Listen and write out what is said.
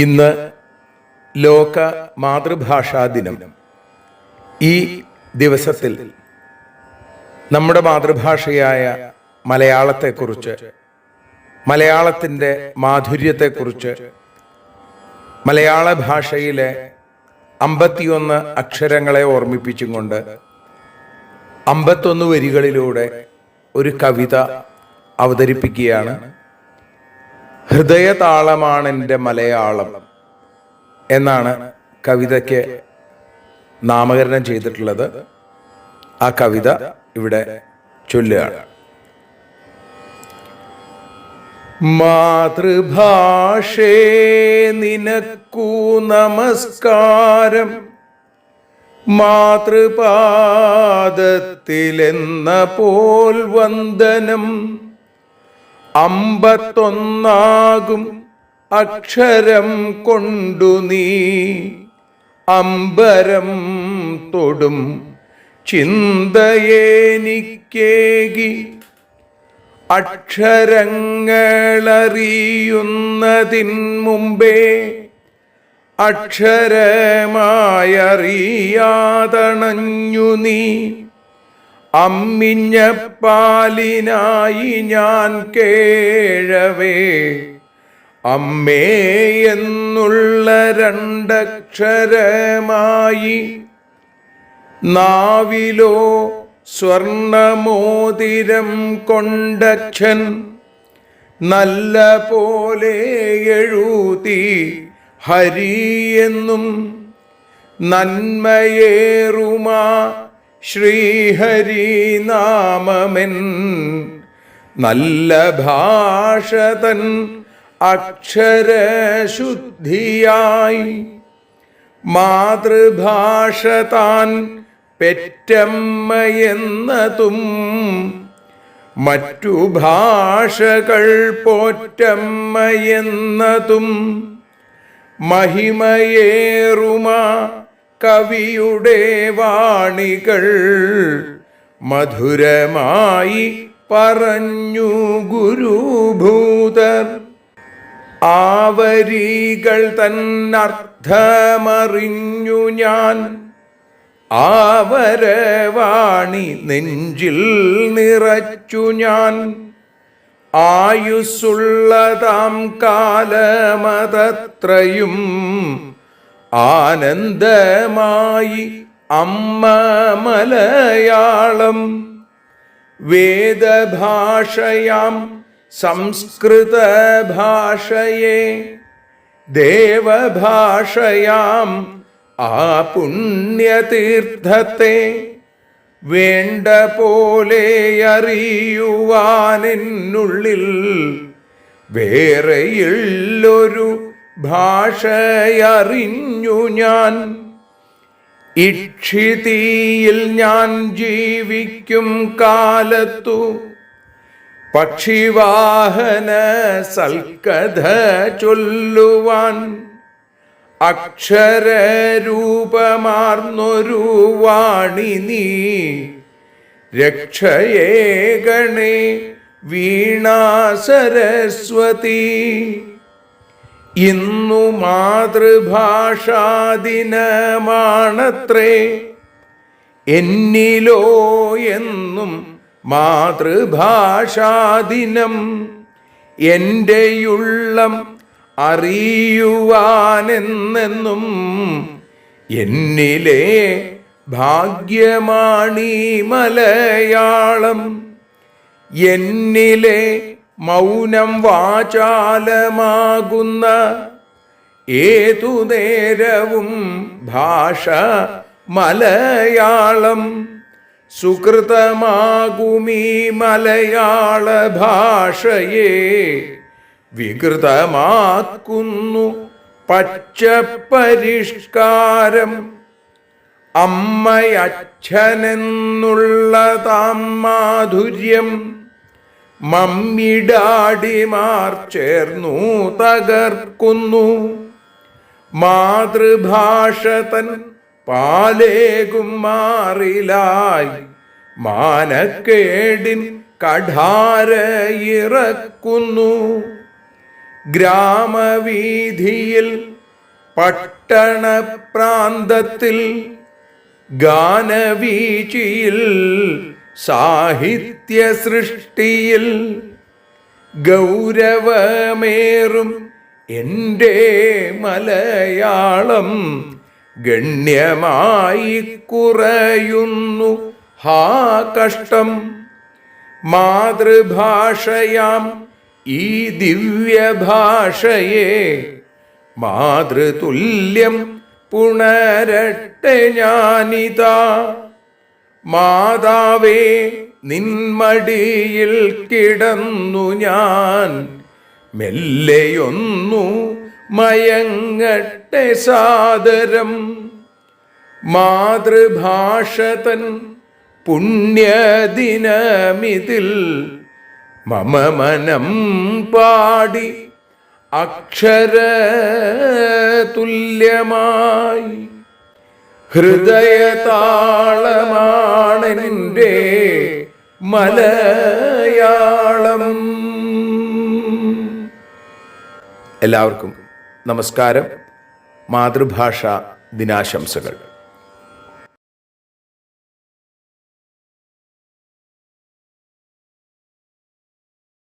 ഇന്ന് ലോക മാതൃഭാഷാ ദിനം. ഈ ദിവസത്തിൽ നമ്മുടെ മാതൃഭാഷയായ മലയാളത്തെക്കുറിച്ച് മലയാളത്തിന്റെ മാധുര്യത്തെക്കുറിച്ച് മലയാള ഭാഷയിലെ അമ്പത്തിയൊന്ന് അക്ഷരങ്ങളെ ഓർമ്മിപ്പിച്ചും കൊണ്ട് അമ്പത്തൊന്ന് വരികളിലൂടെ ഒരു കവിത അവതരിപ്പിക്കുകയാണ് ഹൃദയതാളമാണെന്റെ മലയാളം എന്നാണ് കവിതയ്ക്ക് നാമകരണം ചെയ്തിട്ടുള്ളത്. ആ കവിത ഇവിടെ ചൊല്ലുകയാണ്. മാതൃഭാഷേ നിനക്കു നമസ്കാരം. മാതൃപാദത്തിലെന്ന പോൽ വന്ദനം അമ്പത്തൊന്നാകും അക്ഷരം കൊണ്ടു നീ. അമ്പരം തൊടും ചിന്തയേനിക്കേകി അക്ഷരങ്ങളറിയുന്നതിൻ മുമ്പേ അക്ഷരമായറിയാതണഞ്ഞു നീ. അമ്മിഞ്ഞ പാലിനായി ഞാൻ കേഴവേ. അമ്മേ എന്നുള്ള രണ്ടക്ഷരമായി നാവിലോ സ്വർണമോതിരം കൊണ്ടക്ഷൻ നല്ല പോലെ എഴുതി ഹരി എന്നും നന്മയേറുമാ ശ്രീഹരി നാമമെൻ നല്ല ഭാഷതൻ അക്ഷരശുദ്ധിയായി. മാതൃഭാഷ താൻ പെറ്റമ്മയെന്നതും മറ്റു ഭാഷകൾ പോറ്റമ്മയെന്നതും മഹിമയേറുമ കവിയുടെ വാണികൾ മധുരമായി പറഞ്ഞു ഗുരുഭൂതർ ആവരികൾ തന്നർത്ഥമറിഞ്ഞു ഞാൻ. ആവരവാണി നെഞ്ചിൽ നിറച്ചു ഞാൻ. ആയുസ്സുള്ളതാം കാലമതത്രയും ആനന്ദമായി അമ്മ മലയാളം. വേദഭാഷയാം സംസ്കൃത ഭാഷയെ. ദേവഭാഷയാം ആ പുണ്യതീർത്ഥത്തെ വേണ്ട പോലെ അറിയുവാനെന്നുള്ളിൽ വേറെയുള്ളൊരു ഭാഷയറിഞ്ഞു ഞാൻ. ഇക്ഷിതീയിൽ ഞാൻ ജീവിക്കും കാലത്തു. പക്ഷിവാഹന സൽക്കഥ ചൊല്ലുവാൻ അക്ഷരരൂപമാർന്നൊരു വാണി നീ. രക്ഷയേ ഗണേ വീണാ സരസ്വതി. ഇന്നു മാതൃഭാഷാദിനമാണത്രേ. എന്നിലോ എന്നും മാതൃഭാഷാദിനം. എന്റെയുള്ളം അറിയുവാനെന്നെന്നും എന്നിലെ ഭാഗ്യമാണീ മലയാളം. എന്നിലെ മൗനം വാചാലമാകുന്ന ഏതു നേരവും ഭാഷ മലയാളം സുകൃതമാകുമീ മലയാള ഭാഷയെ വികൃതമാക്കുന്നു പച്ചപരിഷ്കാരം. അമ്മയച്ഛനെന്നുള്ളതാം മാധുര്യം മമ്മിടാടിമാർ ചേർന്നു തകർക്കുന്നു. മാതൃഭാഷ തൻ പാലേകും മാറിലായി. മാനക്കേടിൻ കഠാരയിറക്കുന്നു ഗ്രാമവീഥിയിൽ പട്ടണപ്രാന്തത്തിൽ ഗാനവീചിയിൽ സാഹിത്യ സൃഷ്ടിയിൽ ഗൗരവമേറും എന്റെ മലയാളം ഗണ്യമായി കുറയുന്നു. ഹാ കഷ്ടം. മാതൃഭാഷയാം ഈ ദിവ്യഭാഷയെ മാതൃതുല്യം പുണരട്ടെ ഞാനിതാ. മാതാവേ നിന്മടിയിൽ കിടന്നു ഞാൻ. മെല്ലെയൊന്നു മയങ്ങട്ടെ സാദരം. മാതൃഭാഷ തൻ പുണ്യദിനമിതിൽ മമ മനം പാടി അക്ഷര തുല്യമായി ഹൃദയതാളമാണെന്റെ മലയാളം. എല്ലാവർക്കും നമസ്കാരം. മാതൃഭാഷ ദിനാശംസകൾ.